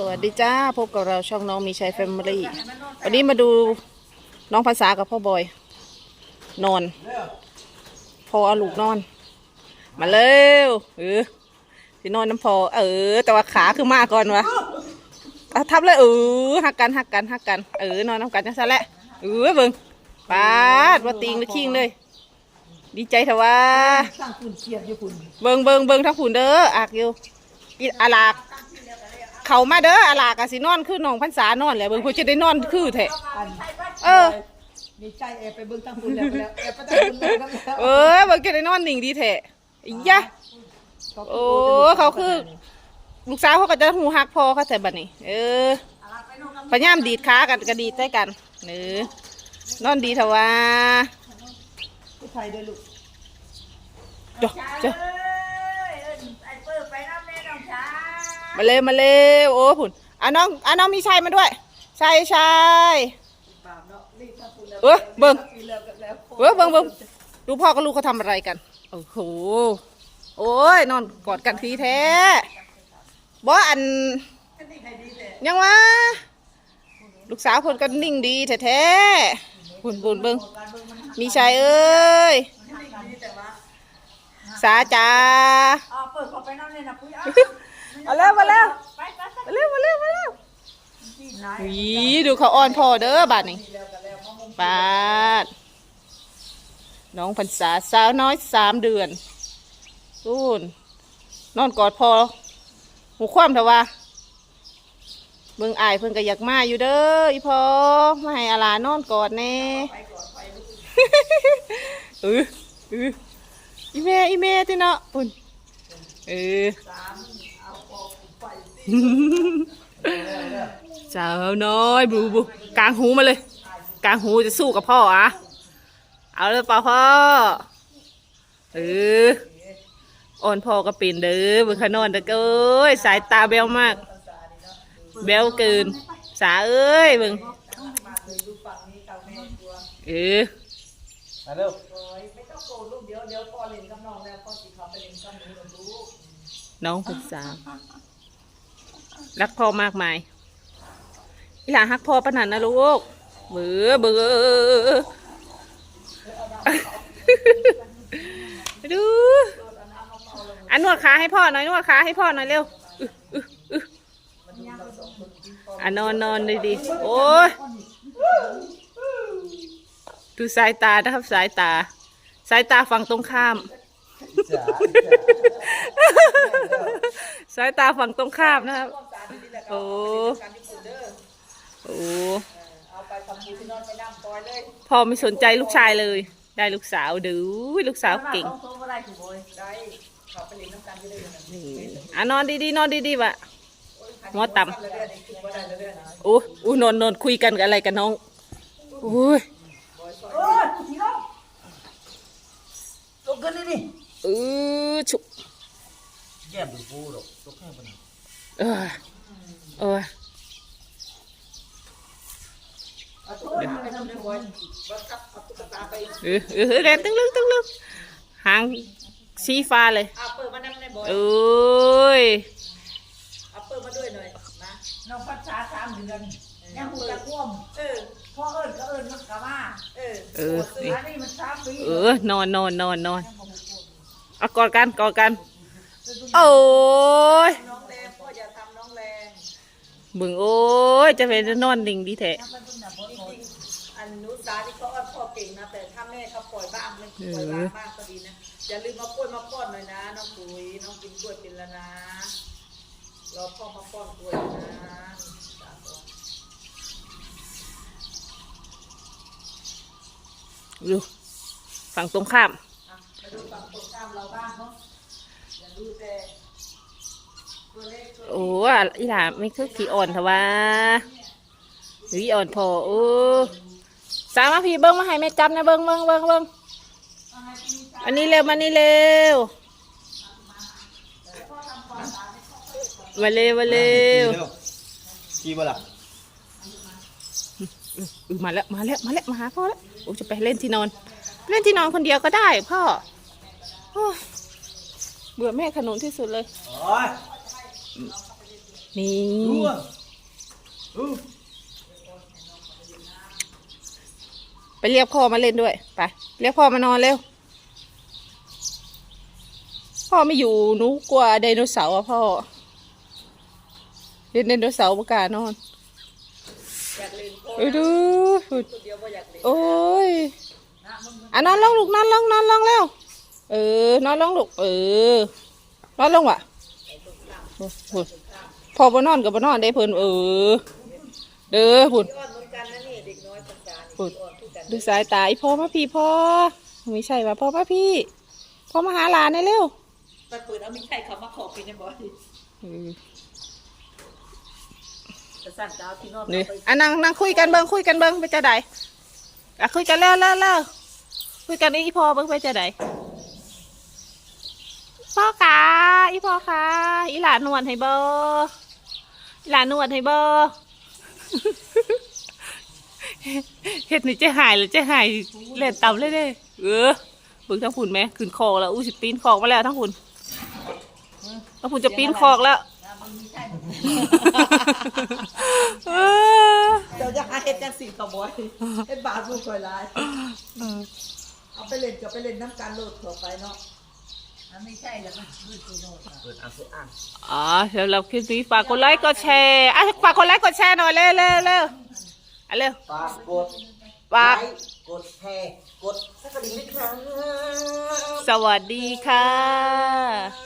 สวัสดีจ้า พบกับเราช่องน้องมีชัยแฟมิลี่วันนี้มาดูน้องภาษากับพ่อบอย นอน พอเอาลูกนอน มาเร็วเออสินอนน้ำพอ เออ แต่ว่าขาคือมาก่อนวะเอาทับเลยเออหักกันหักกันหักกัน เออนอนน้ำกันจังซะแหละเออเบิ่งปาดว่าติงหรือคิงเลย ดีใจเถอะว่าเกียรติอยู่คุณเบิงเบิงเบิงทั้งผุนเด้ออากอยู่อีอาลาก เขามาเด้ออาลากอะสินอนคือน้องพันษานอนแหละเบิงเพื่อจะได้นอนคือแท้อันเออมีใจแอบไปเบิ่งทางคุณแล้วแล้วแอบไปทางคุณแล้วแล้วเออเบิงจะได้นอนหนิงดีแท้อียะ โอ้เขาคือ ลูกสาวเขาก็จะหูฮักพอเขาแต่บัดนี้ เออพยายามดีดขากันก็ดีดใส่กันเออนอนดีเถอะว่าผู้ชายด้วยลูก จ้ะจ้ะ ไอ้เปิ้ลไปน้ำแน่น้องชา มาเลยมาเลยโอ้ผุนอะน้องอะน้องมีชายมาด้วยชายชายเออเบิ่งเว้ยเบิ่งเบิ่งดูพ่อกับลูกเขาทำอะไรกันโอ้โหโอ้ยนอนกอดกันทีแท้บ่อันยังวะลูกสาวคนก็นิ่งดีแท้ๆบุญบุญเบิ่งมีชายเอ้ย สาจ้าอ๋อเปิดเข้าไปน้ำแน่นะปุ้ยมาแล้วมาแล้วไปไปไปมาเร็วมาเร็วมาเร็ววีดูเขาอ่อนพ่อเด้อบาดนี้บาดน้องพรรษาสาวน้อยสามเดือนสูนนอนกอดพ่อหูความเถอะว่าเบิ่งอายเพิ่นก็อยากมาอยู่เด้ออีพอมาให้อาลานอนกอดแน่เออเออ เมอีเมติเนาะปุ่นเออสาวน้อยบูบูกลางหูมาเลยกลางหูจะสู้กับพ่ออะเอาเลยป่าพ่อเอออ่อนพ่อก็เป็นเด้อบิ่งขานอนเด้อเอ้ยสายตาเบลมาก เบลเกิน สาเอ้ยเบิ่งเออมาเร็ว โกรธลูกเดี๋ยวเดี๋ยวพอเล่นกับน้องแล้วพอสิเขาไปเล่นกับหนูกับลูกน้องปรึกษารักพ่อมากมายอีหลาฮักพ่อปานนันนะลูกเบื่อเบื่อดูอันนวดขาให้พ่อหน่อยนวดขาให้พ่อหน่อยเร็วอันนอนนอนดีดีๆโอ้ยดูสายตานะครับสายตา สายตาฝั่งตรงข้ามจ๋าสายตาฝั่งตรงข้ามนะครับโอ้โอ้เอาไปทำบุญที่นอนไปนั่งปล่อยเลยพ่อไม่สนใจลูกชายเลย ได้ลูกสาวดูลูกสาวเก่งต้องโทรอะไรถูกโอยได้เขาไปเล่นน้ำกันก็ได้เลยนะนี่อะนอนดีๆนอนดีๆวะหัวต่แล้วเดี๋ยวนี้คิดว่าได้แล้วเดี๋ยวนะำโอ้อู้นอนนอนคุยกันกับอะไรกันน้องโอ้ย โอ้ยทีน้องลุกขึ้นนี่นี่ เออฉุ แย่มดูปูหรอกตกแค่ปนเออเออเอาตัวนี้ไปทำในบอยวัดกับเอาตุ๊กตาไปเออเออแรงตึ้งลึงตึ้งลึงหางสีฟ้าเลยเอาเปิดมานั่งในบอยโอ้ยเอาเปิดมาด้วยหน่อยนะน้องพัชชาสามเดือนยังหูจะท่วมเออพ่อเอิญก็เอิญมันกะว่าเออเออนี่นนี้มันสามปีเออนอนนอนนอนนอนเอากอดกันกอดกัน โอ้ยน้องแรงพ่ออย่าทำน้องแรงบึงโอ้ย จะเป็นนอนดิ่งดีแท้จริงๆอันนุสาที่เขาอ้อนพ่อเก่งนะ แต่ถ้าแม่เขาปล่อยบ้างไม่ปล่อยบ้างบ้างก็ดีนะ อย่าลืมมากล้วยมาป้อนหน่อยนะน้องปุ๋ยน้องกินกล้วยเป็นแล้วนะรอพ่อมาป้อนกล้วยนะสาธุดูฝั่งตรงข้าม อะมาดูฝั่งตรงข้ามเราบ้างเนาะ โอ้อีหล่าไม่คือขี้อ่อนทว่าหรืออ่อนพอโอ้สามารถพี่เบิ้งมาให้แม่จับนะเบิ้งเบิ้งเบิ้งเบิ้งอันนี้เร็วมานี่เร็วมาเร็วมาเร็วขี่บ่ล่ะอือมาแล้วมาแล้วมาแล้วมาหาพ่อแล้วโอ้จะไปเล่นที่นอน เล่นที่นอนคนเดียวก็ได้พ่อโอ้ย เบื่อแม่ขนุนที่สุดเลย โอ้ยนี่รู้อะอู้ไปเรียกพ่อมาเล่นด้วย ไป เรียกพ่อมานอนเร็ว พ่อไม่อยู่หนูกลัวไดโนเสาร์อะพ่อเล่นไดโนเสาร์ประกล้านอนอยากเล่นพ่อเออดูคนเดียวว่าอยากเล่นโอ้ยอะนอนลงลูกนอนลงนอนลงเร็ว เออนอนลงลูกเออนอนลงว่ะโอ้โหพอบ่นอนกับบ่นอนได้เพิ่นเออ เด้อพุ่นอ่อนเหมือนกันนะนี่เด็กน้อยภาษาพูนี่ดอ่อนทุกกันดูสายตาอีพ่อมาพี่พ่อไม่ใช่ว่าพ่อมาพี่พ่อมาหาหลานได้เร็วไปเปิดเอาไม่ใช่เขามาขอกินในบ่อยเออจะสั่นเจ้าที่นอนนี่เอาไปอะนั่งนั่งคุยกันเบิ้งคุยกันเบิ้งไปจะใดอะคุยกันแล้วแล้วแล้วคุยกันอีพ่อเบิ้งไปจะใด พ่อขาอีพ่อขาอีหลานนวดให้เบอหลานนวดให้เบอเฮ็ดนี่เจ๊หายหรือเจ๊หายเล่นต่ำเลยเด้เออเบิ่งทั้งผุนไหมขึ้นคอแล้วอู้สิปีนคอกมาแล้วทั้งผุนทั้งผุนจะปีนคอกแล้วเออเจ้าจะหาเฮ็ดจังสี่กับบ่อยเฮ็ดบาปลูกคอยหลายเอาไปเล่นจะไปเล่นน้ำกันโลดต่อไปเนาะ ไม่ใช่แล้วมันคือตัวโน้ตอะเปิดอ่านเปิดอ่านอ๋อสำหรับคลิปนี้ฝากกดไลค์กดแชร์อะฝากกดไลค์กดแชร์หน่อยเร็วเร็วเร็วอะเร็วฝากกดฝากไลค์กดแชร์กดสักกระดิ่งด้วยครับ สวัสดีค่ะ